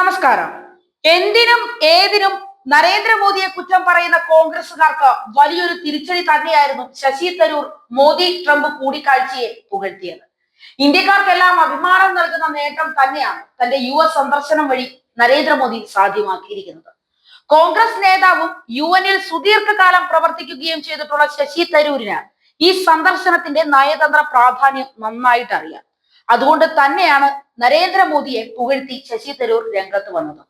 നമസ്കാരം. എന്തിനും ഏതിനും നരേന്ദ്രമോദിയെ കുറ്റം പറയുന്ന കോൺഗ്രസുകാർക്ക് വലിയൊരു തിരിച്ചടി തന്നെയായിരുന്നു ശശി തരൂർ മോദി ട്രംപ് കൂടിക്കാഴ്ചയെ പുകഴ്ത്തിയത്. ഇന്ത്യക്കാർക്കെല്ലാം അഭിമാനം നൽകുന്ന നേട്ടം തന്നെയാണ് തന്റെ യു എസ് സന്ദർശനം വഴി നരേന്ദ്രമോദി സാധ്യമാക്കിയിരിക്കുന്നത്. കോൺഗ്രസ് നേതാവും യു എനിൽ സുദീർഘകാലം പ്രവർത്തിക്കുകയും ചെയ്തിട്ടുള്ള ശശി തരൂരിന് ഈ സന്ദർശനത്തിന്റെ നയതന്ത്ര പ്രാധാന്യം നന്നായിട്ട് അറിയാം അതുകൊണ്ട് തന്നെയാണ് നരേന്ദ്രമോദിയെ പുകഴ്ത്തി ശശി തരൂർ രംഗത്ത് വന്നത്.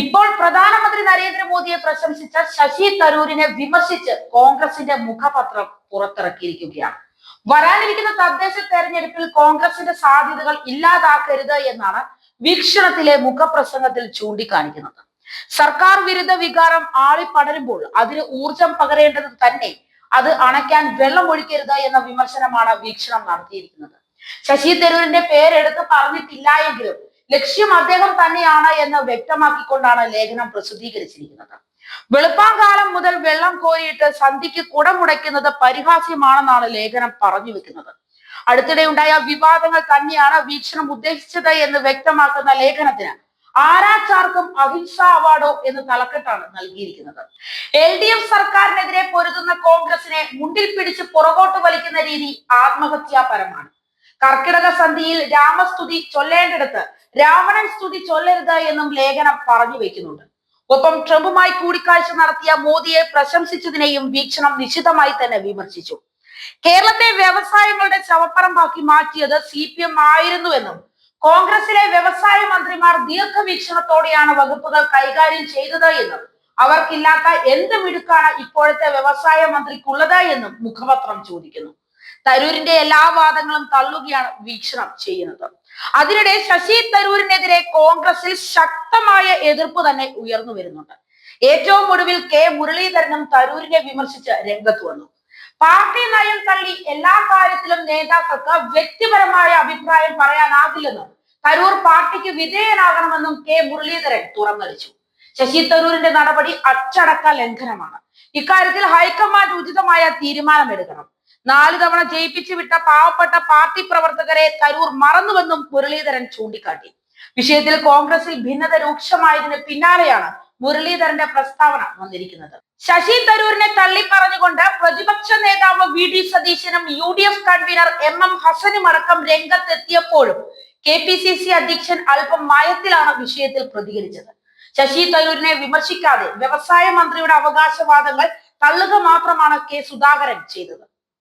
ഇപ്പോൾ പ്രധാനമന്ത്രി നരേന്ദ്രമോദിയെ പ്രശംസിച്ച ശശി തരൂരിനെ വിമർശിച്ച് കോൺഗ്രസിന്റെ മുഖപത്രം പുറത്തിറക്കിയിരിക്കുകയാണ്. വരാനിരിക്കുന്ന തദ്ദേശ തെരഞ്ഞെടുപ്പിൽ കോൺഗ്രസിന്റെ സാധ്യതകൾ ഇല്ലാതാക്കരുത് എന്നാണ് വീക്ഷണത്തിലെ മുഖപ്രസംഗത്തിൽ ചൂണ്ടിക്കാണിക്കുന്നത്. സർക്കാർ വിരുദ്ധ വികാരം ആളിപ്പടരുമ്പോൾ അതിന് ഊർജം പകരേണ്ടത് തന്നെ അത് അണയ്ക്കാൻ വെള്ളം ഒഴിക്കരുത് എന്ന വിമർശനമാണ് വീക്ഷണം നടത്തിയിരിക്കുന്നത്. ശശി തരൂരിന്റെ പേരെടുത്ത് പറഞ്ഞിട്ടില്ല എങ്കിലും ലക്ഷ്യം അദ്ദേഹം തന്നെയാണ് എന്ന് വ്യക്തമാക്കിക്കൊണ്ടാണ് ലേഖനം പ്രസിദ്ധീകരിച്ചിരിക്കുന്നത്. വെളുപ്പാങ്കാലം മുതൽ വെള്ളം കോരിയിട്ട് സന്ധിക്ക് കുടമുടയ്ക്കുന്നത് പരിഹാസ്യമാണെന്നാണ് ലേഖനം പറഞ്ഞു വെക്കുന്നത്. അടുത്തിടെ ഉണ്ടായ വിവാദങ്ങൾ തന്നെയാണ് വീക്ഷണം ഉദ്ദേശിച്ചത് എന്ന് വ്യക്തമാക്കുന്ന ലേഖനത്തിന് ആരാച്ചാർക്കും അഹിംസ അവാർഡോ എന്ന് തലക്കെട്ടാണ് നൽകിയിരിക്കുന്നത്. എൽ ഡി എഫ് സർക്കാരിനെതിരെ പൊരുതുന്ന കോൺഗ്രസിനെ മുണ്ടിൽ പിടിച്ച് പുറകോട്ട് വലിക്കുന്ന രീതി ആത്മഹത്യാപരമാണ്. കർക്കിടക സന്ധിയിൽ രാമസ്തുതി ചൊല്ലേണ്ടിടത്ത് രാവണൻ സ്തുതി ചൊല്ലരുത് എന്നും ലേഖനം പറഞ്ഞു വെക്കുന്നുണ്ട്. ഒപ്പം ട്രംപുമായി കൂടിക്കാഴ്ച നടത്തിയ മോദിയെ പ്രശംസിച്ചതിനെയും വീക്ഷണം നിശിതമായി തന്നെ വിമർശിച്ചു. കേരളത്തെ വ്യവസായങ്ങളുടെ ചവപ്പറമ്പാക്കി മാറ്റിയത് സി പി എം ആയിരുന്നുവെന്നും കോൺഗ്രസിലെ വ്യവസായ മന്ത്രിമാർ ദീർഘവീക്ഷണത്തോടെയാണ് വകുപ്പുകൾ കൈകാര്യം ചെയ്തത് എന്നും അവർക്കില്ലാത്ത എന്ത് മിടുക്കാണ് ഇപ്പോഴത്തെ വ്യവസായ മന്ത്രിക്കുള്ളത് എന്നും മുഖപത്രം ചോദിക്കുന്നു. തരൂരിന്റെ എല്ലാ വാദങ്ങളും തള്ളുകയാണ് വീക്ഷണം ചെയ്യുന്നത്. അതിനിടെ ശശി തരൂരിനെതിരെ കോൺഗ്രസിൽ ശക്തമായ എതിർപ്പ് തന്നെ ഉയർന്നു വരുന്നുണ്ട്. ഏറ്റവും ഒടുവിൽ കെ മുരളീധരനും തരൂരിനെ വിമർശിച്ച് രംഗത്ത് വന്നു. പാർട്ടി നയം തള്ളി എല്ലാ കാര്യത്തിലും നേതാക്കൾക്ക് വ്യക്തിപരമായ അഭിപ്രായം പറയാനാകില്ലെന്നും തരൂർ പാർട്ടിക്ക് വിധേയനാകണമെന്നും കെ മുരളീധരൻ തുറന്നടിച്ചു. ശശി തരൂരിന്റെ നടപടി അച്ചടക്ക ലംഘനമാണ്. ഇക്കാര്യത്തിൽ ഹൈക്കമാൻഡ് ഉചിതമായ തീരുമാനമെടുക്കണം. നാല് തവണ ജയിപ്പിച്ചു വിട്ട പാവപ്പെട്ട പാർട്ടി പ്രവർത്തകരെ തരൂർ മറന്നുവെന്നും മുരളീധരൻ ചൂണ്ടിക്കാട്ടി. വിഷയത്തിൽ കോൺഗ്രസിൽ ഭിന്നത രൂക്ഷമായതിന് പിന്നാലെയാണ് മുരളീധരന്റെ പ്രസ്താവന വന്നിരിക്കുന്നത്. ശശി തരൂരിനെ തള്ളി പറഞ്ഞുകൊണ്ട് പ്രതിപക്ഷ നേതാവ് വി ഡി സതീശനും U D F convener M M ഹസനും അടക്കം രംഗത്തെത്തിയപ്പോഴും കെ പി സി സി അധ്യക്ഷൻ അല്പം മയത്തിലാണ് വിഷയത്തിൽ പ്രതികരിച്ചത്. ശശി തരൂരിനെ വിമർശിക്കാതെ വ്യവസായ മന്ത്രിയുടെ അവകാശവാദങ്ങൾ തള്ളുക മാത്രമാണ് കെ സുധാകരൻ ചെയ്തത്.